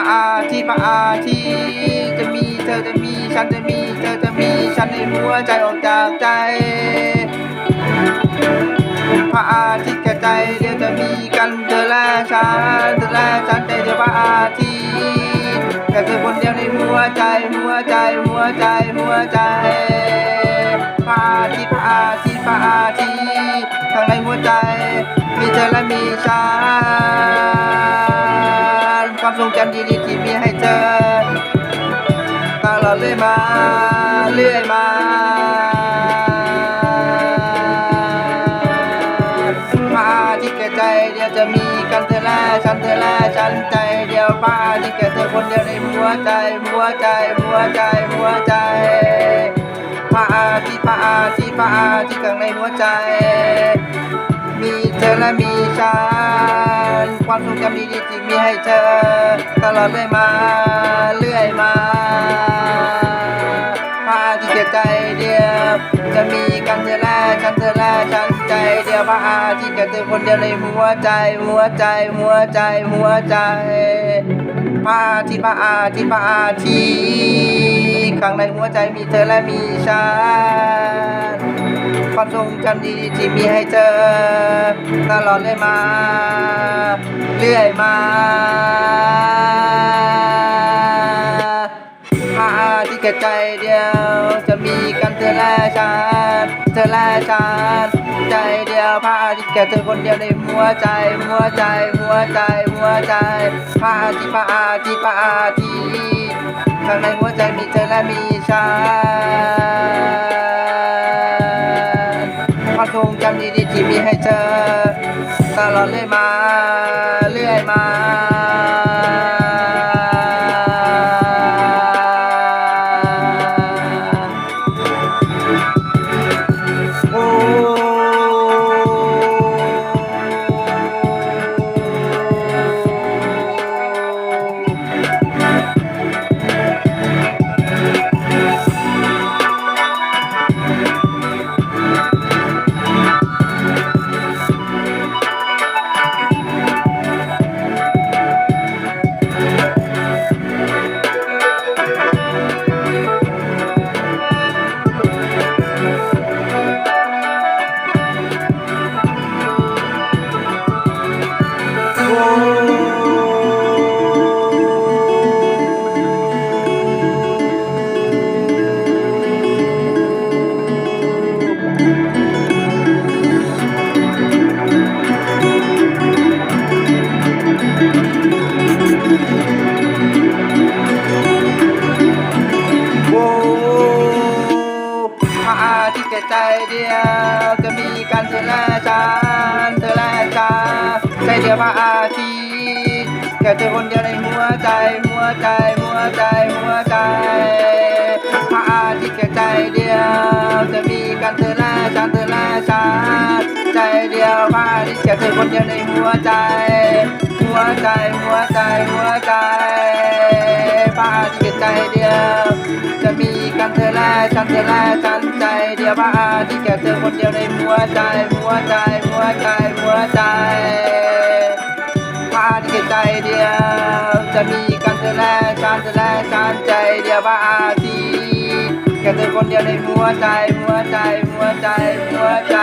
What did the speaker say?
ระอาทิตย์พระอาทิตย์จะมีเธอจะมีฉันจะมีเธอจะมีฉันในหัวใจออกจากใจ พระอาทิตย์แค่ใจเดียวจะมีกันเธอและฉันเธอและฉันใจเดียวพระอาทิตย์แต่เธอคนเดียวในหัวใจหัวใจหัวใจหัวใจ รื่อยมามาที่แก่ใจเดียวจะมีกันเธอและฉันเธอและฉันใจเดียวมาที่แก่เธอคนเดียวในหัวใจหัวใจหัวใจหัวใจพระอาทิตย์พระอาทิตย์พระอาทิตย์ข้างในหัวใจ มีเธอและมีฉันความทรงจำดีๆที่มีให้เธอ ตลอดเลยมาเรื่อยมา คนเดียวในหัวใจ หัวใจ หัวใจ หัวใจพระอาทิตย์พระอาทิตย์พระอาทิตย์ข้างในหัวใจมีเธอและมีฉันความทรงจำดีที่มีให้เธอตลอดเลยมา เรื่อยมาพาที่แก่ใจเดียว จะมีกันเธอและฉันเธอและฉัน เดียวพาที่แก่เธอคนเดียวในหัวใจหัวใจหัวใจหัวใจพาที่พาที่พาที่ข้างในหัวใจมีเธอและมีฉันความทรงจำดีๆที่มีให้เธอตลอดเลยมาเรื่อยมา เธอและฉันเธอและกันใจเดียวพระอาทิตย์แก่เธอคนเดียวในหัวใจหัวใจหัวใจหัวใจพระอาทิตย์แค่ใจเดียวจะมีกันเธอและฉันเธอและฉันใจเดียวพระอาทิตย์แก่เธอคนเดียวในหัวใจ หัวใจหัวใจหัวใจพระอาทิตย์แก่ใจเดียว จะมีกันเธอแลฉันเธอแลฉันใจเดียวพระอาทิตย์แก่เธอคนเดียวในหัวใจหัวใจหัวใจหัวใจพระอาทิตย์แก่ใจเดียว จะมีกันเธอแลฉันเธอแลฉันใจเดียวพระอาทิตย์แก่เธอคนเดียวในหัวใจหัวใจหัวใจหัวใจ